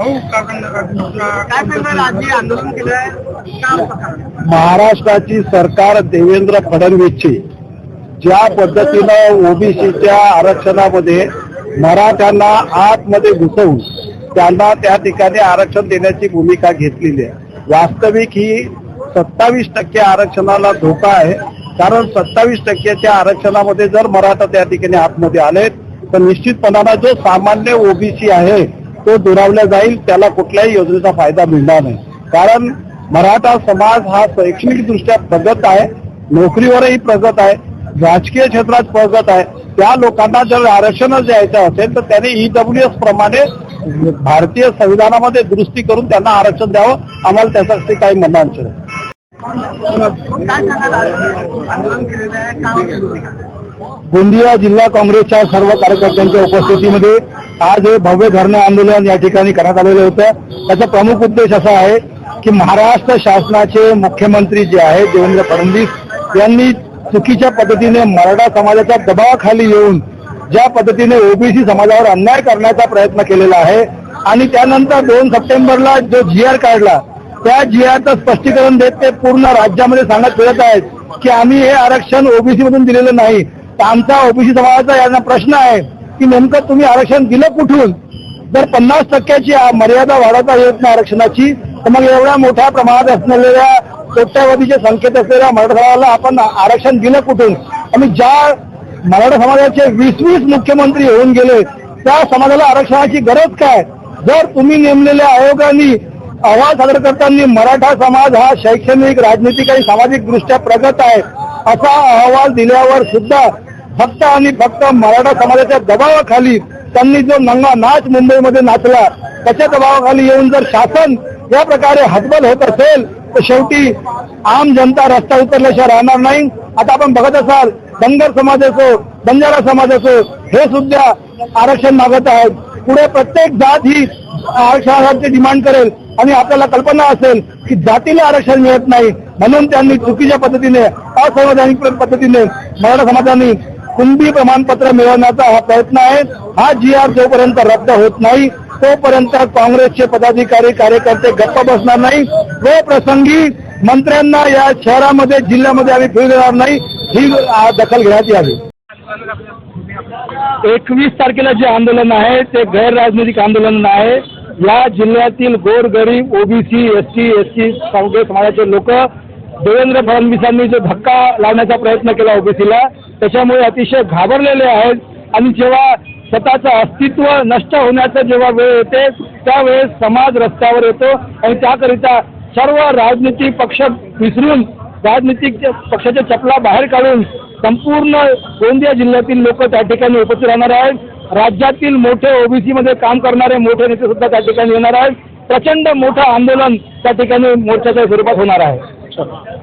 भाऊ काय सांगाल? आज जे आंदोलन केलं आहे काय प्रकार महाराष्ट्राची सरकार देवेंद्र फडणवीसची ज्या पद्धतीनं ओबीसीच्या आरक्षणामध्ये मराठ्यांना आतमध्ये घुसवून त्यांना त्या ठिकाणी आरक्षण देण्याची भूमिका घेतलेली आहे. वास्तविक ही सत्तावीस टक्के आरक्षणाला धोका आहे. कारण सत्तावीस टक्क्याच्या आरक्षणामध्ये जर मराठा त्या ठिकाणी आतमध्ये आले तर निश्चितपणानं जो सामान्य ओबीसी आहे तो दुरावला जाईल त्याला कुठल्याही योजनेचा फायदा मिळणार नाही. कारण मराठा समाज हा शैक्षणिकदृष्ट्या प्रगत आहे नोकरीवरही प्रगत आहे राजकीय क्षेत्रात प्रगत आहे. त्या लोकांना जर आरक्षणच द्यायचं असेल तर त्याने ईडब्ल्यू एस प्रमाणे भारतीय संविधानामध्ये दुरुस्ती करून त्यांना आरक्षण द्यावं. आम्हाला त्यासाठी काही म्हणणं गोंदिया जिल्हा काँग्रेसच्या सर्व कार्यकर्त्यांच्या उपस्थितीमध्ये आज हे भव्य धरणं आंदोलन या ठिकाणी करण्यात आलेलं होतं त्याचा प्रमुख उद्देश असा आहे की महाराष्ट्र शासनाचे मुख्यमंत्री जे आहेत देवेंद्र फडणवीस यांनी चुकीच्या पद्धतीने मराठा समाजाच्या दबावाखाली येऊन ज्या पद्धतीने ओबीसी समाजावर अन्याय करण्याचा प्रयत्न केलेला आहे आणि त्यानंतर दोन सप्टेंबरला जो जी आर काढला त्या जी आरचं स्पष्टीकरण देत ते पूर्ण राज्यामध्ये सांगत फिरत आहेत की आम्ही हे आरक्षण ओबीसी मधून दिलेलं नाही. तर आमचा ओबीसी समाजाचा यांना प्रश्न आहे की नेमकं तुम्ही आरक्षण दिलं कुठून? जर पन्नास टक्क्याची मर्यादा वाढवता येत नाही आरक्षणाची तर मग एवढ्या मोठ्या प्रमाणात असलेल्या कोट्यावधीच्या संख्येत असलेल्या मराठा समाजाला आपण आरक्षण दिलं कुठून? आणि ज्या मराठा समाजाचे वीस वीस मुख्यमंत्री होऊन गेले त्या समाजाला आरक्षणाची गरज काय? जर तुम्ही नेमलेल्या आयोगाने अहवाल सादर करताना मराठा समाज हा शैक्षणिक राजनीतिक आणि सामाजिक दृष्ट्या प्रगत आहे असा अहवाल दिल्यावर सुद्धा फक्त आणि फक्त मराठा समाजाच्या दबावाखाली त्यांनी जो नंगा नाच मुंबईमध्ये नाचला त्याच्या दबावाखाली येऊन जर शासन या प्रकारे हतबल होत असेल तर शेवटी आम जनता रस्ता उतरल्याशिवाय राहणार नाही. आता आपण बघत असाल धनगर समाज असो बंजारा समाज असो हे सुद्धा आरक्षण मागत आहेत. पुढे प्रत्येक जात ही आरक्षणासाठी डिमांड करेल. आणि आपल्याला कल्पना असेल की जातीला आरक्षण मिळत नाही म्हणून त्यांनी चुकीच्या पद्धतीने असंवैधानिक पद्धतीने मराठा समाजाने कुंभी प्रमाणपत्र मिळवण्याचा हा प्रयत्न आहे. हा जी आर जोपर्यंत रद्द होत नाही तोपर्यंत काँग्रेसचे पदाधिकारी कार्यकर्ते गप्प बसणार नाही. व प्रसंगी मंत्र्यांना या शहरामध्ये जिल्ह्यामध्ये आम्ही फिरू देणार नाही. ही दखल घेण्यात यावी. एकवीस तारखेला जे आंदोलन आहे ते गैरराजनैतिक आंदोलन आहे या जिल्ह्यातील गोरगरीब OBC S T S T Congress समाजाचे लोक देवेंद्र फडणवीसांनी जो धक्का लावण्याचा प्रयत्न केला ओबीसीला त्याच्यामुळे अतिशय घाबरलेले आहेत. आणि जेव्हा स्वतःचं अस्तित्व नष्ट होण्याचं जेव्हा वेळ येते त्यावेळेस समाज रस्त्यावर येतो आणि त्याकरिता सर्व राजनीतिक पक्ष विसरून राजनीतिक पक्षाच्या चपला बाहेर काढून संपूर्ण गोंदिया जिल्ह्यातील लोक त्या ठिकाणी उपस्थित राहणार आहेत. राज्यातील मोठे ओबीसी मध्ये काम करणारे मोठे नेते सुद्धा त्या ठिकाणी येणार आहेत. प्रचंड मोठं आंदोलन त्या ठिकाणी मोर्चाच्या स्वरूपात होणार आहे. Excellent.